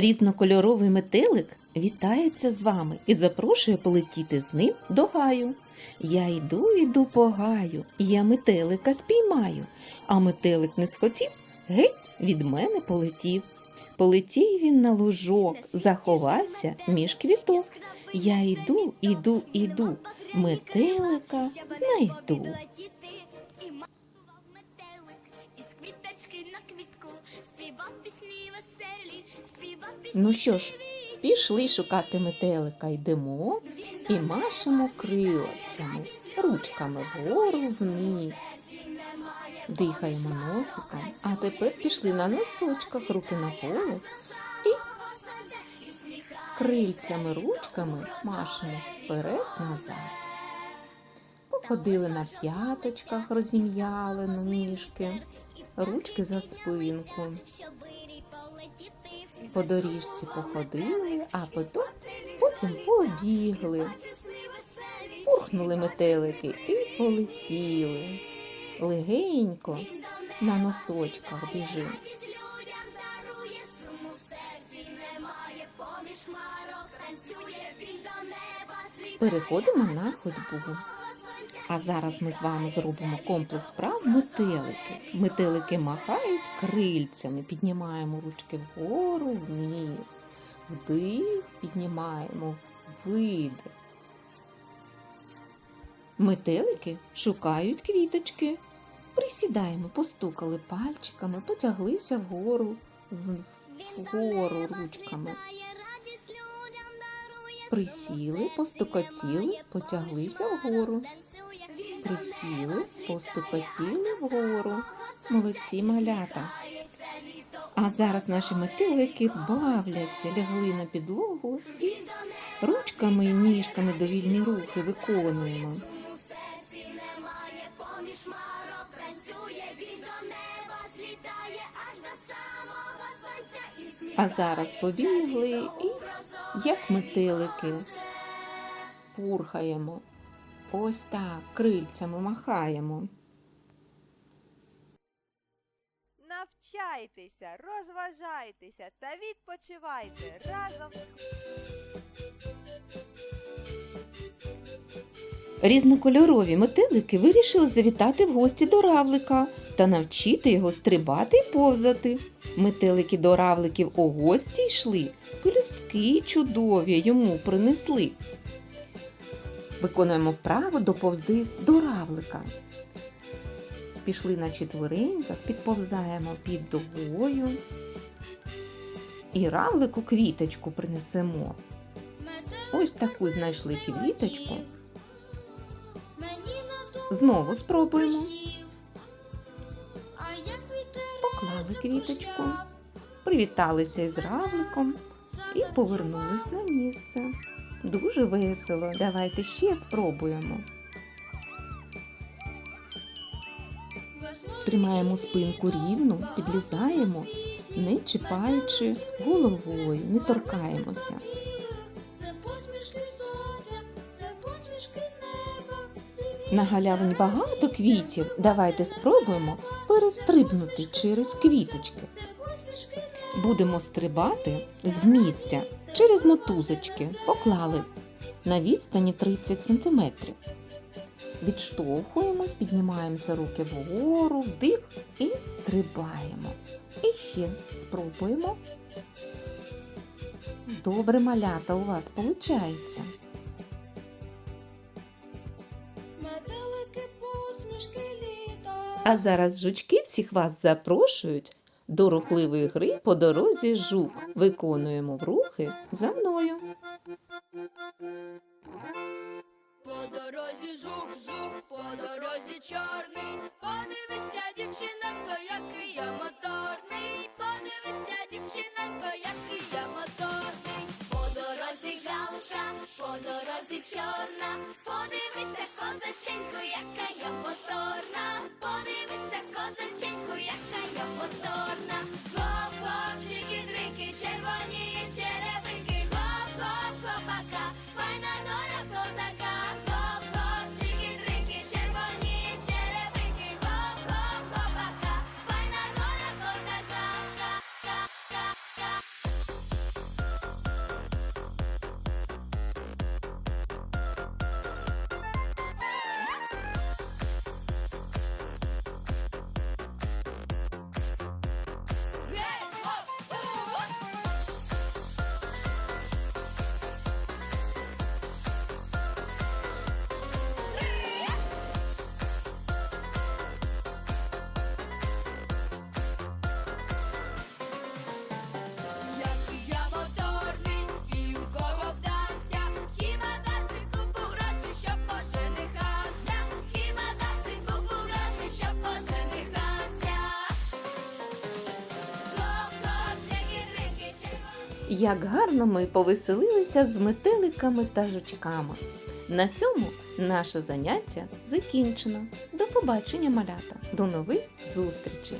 Різнокольоровий метелик вітається з вами і запрошує полетіти з ним до гаю. Я йду, йду по гаю, я метелика спіймаю, а метелик не схотів, геть від мене полетів. Полетів він на лужок, заховався між квіток. Я йду, іду, іду, метелика знайду. Ну що ж, пішли шукати метелика, йдемо і машемо крилцями, ручками вгору вниз. Дихаємо носиком, а тепер пішли на носочках, руки на пояс і крильцями, ручками машемо вперед-назад. Походили на п'яточках, розім'яли на ніжки, ручки за спинку. По доріжці походили, а потім, потім побігли. Пурхнули метелики і полетіли. Легенько на носочках біжим. Переходимо на ходьбу. А зараз ми з вами зробимо комплекс вправ метелики. Метелики махають крильцями, піднімаємо ручки вгору, вниз. Вдих, піднімаємо, видих. Метелики шукають квіточки. Присідаємо, постукали пальчиками, потяглися вгору, вгору ручками. Присіли, постукотіли, потяглися вгору. Присіли, постукотіли вгору. Молодці малята. А зараз наші метелики бавляться, лягли на підлогу і ручками і ніжками довільні рухи виконуємо. А зараз побігли і як метелики пурхаємо. Ось так, крильцями махаємо. Навчайтеся, розважайтеся та відпочивайте разом Різнокольорові метелики вирішили завітати в гості до равлика та навчити його стрибати й повзати. Метелики до равликів у гості йшли, пелюстки чудові йому принесли. Виконуємо вправо доповзди до равлика. Пішли на четвереньках, підповзаємо під дугою. І равлику квіточку принесемо. Ось таку знайшли квіточку. Знову спробуємо. Поклали квіточку, привіталися із равликом і повернулись на місце. Дуже весело. Давайте ще спробуємо. Тримаємо спинку рівно, підлізаємо, не чіпаючи головою, не торкаємося. На галявині багато квітів. Давайте спробуємо перестрибнути через квіточки. Будемо стрибати з місця через мотузочки. Поклали на відстані 30 см. Відштовхуємось, піднімаємося руки вгору, вдих і стрибаємо. І ще спробуємо. Добре малята у вас виходить. А зараз жучки всіх вас запрошують до рухливої гри по дорозі жук. Виконуємо в рухи за мною. По дорозі жук, жук, по дорозі чорний. Подивися, то який я моторний. Як гарно ми повеселилися з метеликами та жучками. На цьому наше заняття закінчено. До побачення, малята! До нових зустрічей!